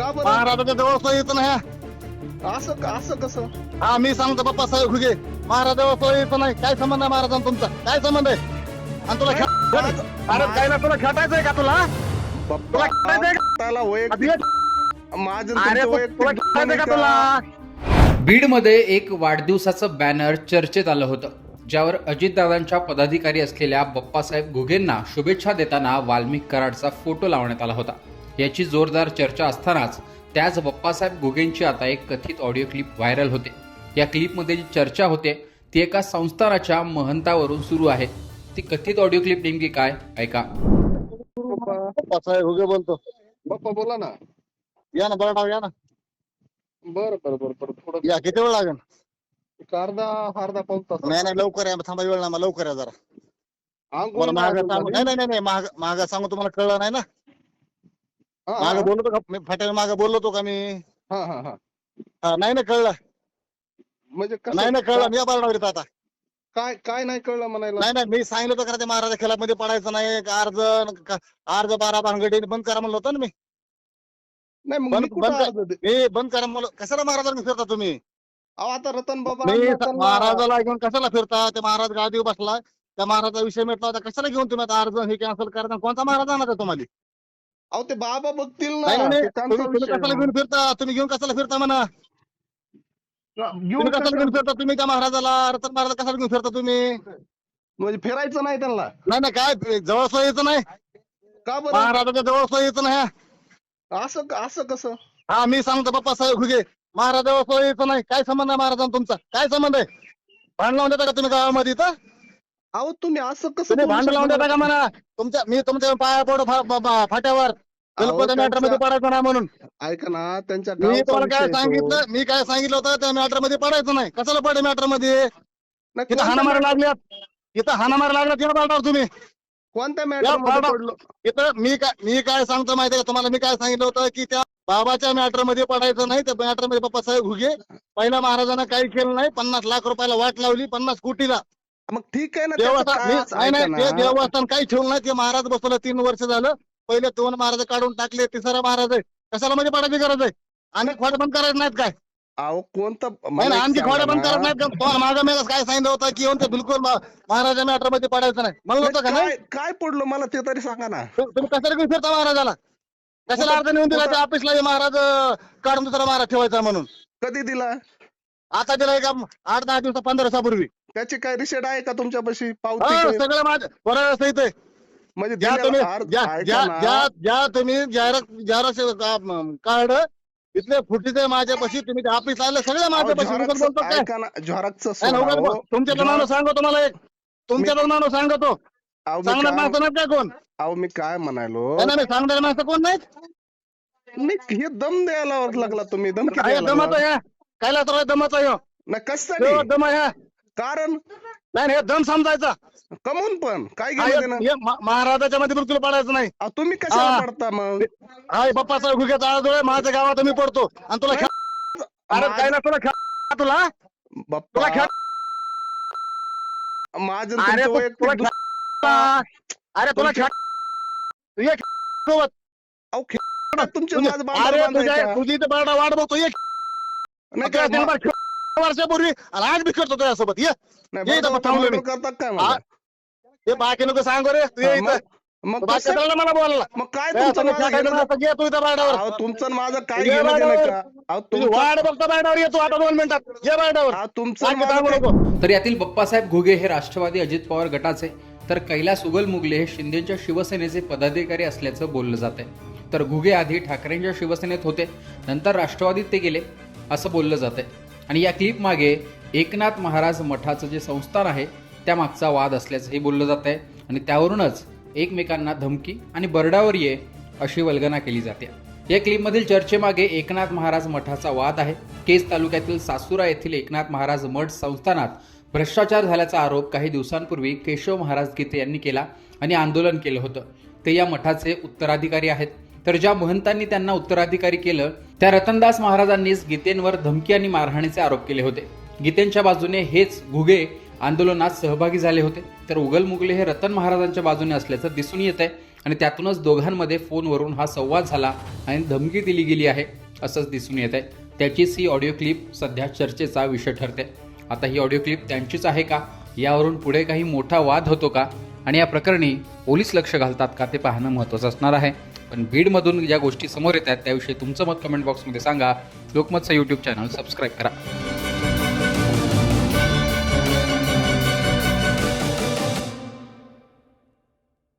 का बरं? महाराजाच्या जवळ येत नाही. असं का- असं कसं? हा मी सांगतो बाप्पा साहेब घुगे महाराजावर येत नाही काय संबंध आहे महाराजांचा तुमचा? काय संबंध आहे? आणि तुला खेळ- अरे काय ना तुला खेटायचंय का तुला? तुला खेळायचंय का? त्याला वैयक्तिक माझं आणि अरे तुमचं तू- वैयक्तिक तुला का? बीडमध्ये एक वाढदिवसाचं बॅनर चर्चेत आलं होतं ज्यावर अजितदादांच्या पदाधिकारी असलेल्या बप्पासाहेब घुगेंना शुभेच्छा देताना वाल्मिक कराडचा फोटो लावण्यात आला होता. याची जोरदार चर्चा असतानाच त्याच बप्पासाहेब घुगेंची आता एक कथित ऑडिओ क्लिप व्हायरल होते. या क्लिपमध्ये जी चर्चा होते ती एका संस्थानाच्या महंतावरून सुरू आहे. ती कथित ऑडिओ क्लिप नेमकी काय? ऐका. बोलतो. बाप्पा बोला ना. या ना बरं या ना. बरं बरं बरं बरं थोडं या किती वेळ लागेल? एक अर्धा अर्धा पाऊन तास. नाही नाही लवकर या थांबा वेळ ना लवकर या जरा. अंघोळ मला महाग नाही सांगू नाही नाही नाही, नाही महाग महाग सांगू तुम्हाला कळलं नाही ना? माग बोलतो का? मी माग बोललो होतो का मी? हा हा हा. हा, नाही ना कळलं. म्हणजे कसं- नाही ना कळलं मी बरणार आता. काय काय नाही कळलं म्हणायला? नाही नाही मी सांगितलं होतं का ते महाराजा खेळामध्ये पडायचं नाही का अर्ज का- अर्ज बारा भानगडी बंद करा म्हणलं होतं ना मी. नाही मग बंद- मी कुठं बंद- अर्ज दे- मी बंद करा म्हणलं कशाला महाराजांना फिरता तुम्ही? अहो, आता रतन बाबा मी अण्णा त्यांना- महाराजाला घेऊन कशाला फिरता? ते महाराज गादीवर बसला त्या महाराजा विषय मिटला होता कशाला घेऊन तुम्ही आता अर्ज हे कॅन्सल करता? कोणता महाराज आणा तुम्हाला? अहो ते बाबा बघतील ना. नाही नाही, नाही. ते त्यांचा तुम्ही तुम्ही विषय कशाला. घेऊन फिरता? तुम्ही घेऊन कशाला फिरता म्हणा? घेऊन तुम्ही कशाला घेऊन फिरता? तुम्ही त्या महाराजाला रतन महाराज कशाला घेऊन फिरता तुम्ही? म्हणजे फिरायचं नाही त्यांना. नाही नाही काय? जवळ यायचं नाही? का बरं? महाराजाच्या जवळ यायचं नाही. असं असं कसं? हा मी सांगतो बाप्पा साहेब घुगे महाराजावर यायचं नाही. काय संबंध आहे महाराजांचा तुमचा? काय संबंध आहे? भांड लावून देता का तुम्ही गावामध्ये इथं? अहो तुम्ही असं कसं तुम्ही बोलू भांड लावून शकता? देता का म्हणा तुमच्या मी तुमच्या पाया पडू फा- फा- फा- फाट्यावर. अहो, बिलकुल मॅटरमध्ये त्यांचा- पडायचं नाही म्हणून. ऐका ना त्यांच्या मी गावचा तुम्हाला काय विषय तो. सांगितलं? मी काय सांगितलं होतं? त्या मॅटरमध्ये पडायचं नाही. कशाला पडे मॅटरमध्ये नाही, इथं हाणामारी matter- लागल्यात. इथं हाणामारी लागल्यात. या बाळावर तुम्ही. कोणत्या मॅटरमध्ये बाबा- पडलो? इथं मी काय मी काय सांगतो माहितीये का? तुम्हाला मी काय सांगितलं होतं की त्या बाबाच्या मॅटरमध्ये पडायचं नाही. त्या मॅटरमध्ये बाप्पा साहेब घुगे. पहिल्या महाराजांना काही केलं नाही. पन्नास लाख रुपयाला वाट लावली. पन्नास कोटीला. मग ठीक आहे ना देवस्थान नाही ते. देवस्थान काही ठेवलं नाही ते महाराज बसवलं तीन वर्ष झालं. पहिले दोन महाराज काढून टाकले तिसरा महाराज आहे. कशाला मध्ये पडायची गरज आहे? आणि खोड बंद करायचं नाहीत काय? अहो कोणतं एक आणखी बंद ना. करत नाहीत का? मेळास काय सांगितलं होतं की येऊन ते बिलकुल महाराजा मॅटरमध्ये पडायचं नाही. म्हणलं होतं का नाही? काय पडलो मला ते तरी सांगा ना. तुम्ही कशाला घेऊन फिरता महाराजाला? कशाला अर्ज नेऊन दिला त्या ऑफिसला महाराज काढून दुसरा महाराज ठेवायचा म्हणून? कधी दिला? आता दिला का? आठ दहा दिवसा पंधरा दिवसापूर्वी. त्याची काय रिसेट आहे का तुमच्यापाशी? पावती हो? सगळं माझं बरं सहित आहे म्हणजे ज्या तुम्ही ज्या ना. तुम्ही जाहिरात जाहिरात कार्ड इथले फुटीचे माझ्यापाशी तुम्ही ऑफिस आले सगळे माझ्यापाशी बोलतो काय? ऐका ना झेरॉक्सचं नाही, सोडा, उगाच हो. बोल- तुमच्या नाव सांगतो तुम्हाला एक. तुमच्या नाव सांगतो. सांगणार माणसं नाही काय कोण? अहो मी काय म्हणालो? नाही, नाही नाही, सांगणारे माणसं कोण नाहीत? मी हे दम द्यायला लागला तुम्ही दम दमाचा? या कायला तर दमाचा यो नाही कशासाठी? यो, दम या कारण? नाही नाही, हे दम समजायचा. कमवून पण. काय हा, मा- महाराजाच्या मध्ये बिलकुल पडायचं नाही. अहो, तुम्ही कशाला हा. पडता मग? हा हे बाप्पाचा घुग्याचा आळजोळ माझ्या गावात मी पडतो. आणि तुला खेळ अरे काय ना तुला खेळ तुला? तुला बाप्पा खेळ माझं अरे तुमचं तू- वैयक्तिक तुला दु- अरे तुला खेळ तू ये खेळ सोबत. अहो, खेळ तुमचे तुझे- माझं बांधव अरे बांधायचा. तुझ्या तुझी इथे बारडा वाट बघतो. ये नाही काय, खेळ वर्षापूर्वी आणि आज बी खेळतो तुझ्यासोबत. ये. ये इथं बाबा, थांबलो मी. मर्डर करतात काय आ, मला? हे बाकी नको सांगू रे तू ये इथं. मग बाकी कसं- मला बोलायला मग काय तुमचं माझं घेणं ये तू इथं बारडावर. अहो तुमचं आणि माझं काय ये घेणं देणं बारडावर. का? अहो तुझी तुमचं वाट बघतो बारडावर. येतो आता दोन मिनिटात. ये बारडावर. अहो, तुमचं आणि बाकी माझं सांगू काय- नको. तर यातील बप्पासाहेब घुगे हे राष्ट्रवादी अजित पवार गटाचे. तर कैलास उगल मुगले हे शिंदेच्या शिवसेनेचे पदाधिकारी असल्याचं बोललं जात आहे तर घुगे आधी ठाकरेंच्या शिवसेनेत होते. नंतर राष्ट्रवादीत ते गेले असं बोललं जात आहे आणि या क्लिप मागे एकनाथ महाराज मठाचं जे संस्थान आहे त्यामागचा वाद असल्याचंही बोललं जात आहे आणि त्यावरूनच एकमेकांना धमकी आणि बरडावर ये अशी वल्गना केली जाते. या क्लिपमधील चर्चेमागे एकनाथ महाराज मठाचा वाद आहे. केज तालुक्यातील सासुरा येथील एकनाथ महाराज मठ संस्थानात भ्रष्टाचार झाल्याचा आरोप काही दिवसांपूर्वी केशव महाराज गीते यांनी केला आणि आंदोलन केलं होतं. ते या मठाचे उत्तराधिकारी आहेत. तर ज्या महंतांनी त्यांना उत्तराधिकारी केलं त्या रतनदास महाराजांनीच गीतेंवर धमकी आणि मारहाणीचे आरोप केले होते. गीतेंच्या बाजूने हेच घुगे आंदोलनात सहभागी झाले होते. तर उगल मुगले हे रतन महाराजांच्या बाजूने असल्याचं दिसून येत आहे आणि त्यातूनच दोघांमध्ये फोनवरून हा संवाद झाला आणि धमकी दिली गेली आहे असंच दिसून येत आहे त्याचीच ही ऑडिओ क्लिप सध्या चर्चेचा विषय ठरते आता ही ऑडिओ क्लिप त्यांचीच आहे का? यावरून पुढे काही मोठा वाद होतो का? आणि या प्रकरणी पोलीस लक्ष घालतात का ते पाहणं महत्त्वाचं असणार आहे. पण बीडमधून ज्या गोष्टी समोर येत आहेत त्याविषयी तुमचं मत कमेंट बॉक्समध्ये सांगा. लोकमतचं यूट्यूब चॅनल सबस्क्राईब करा.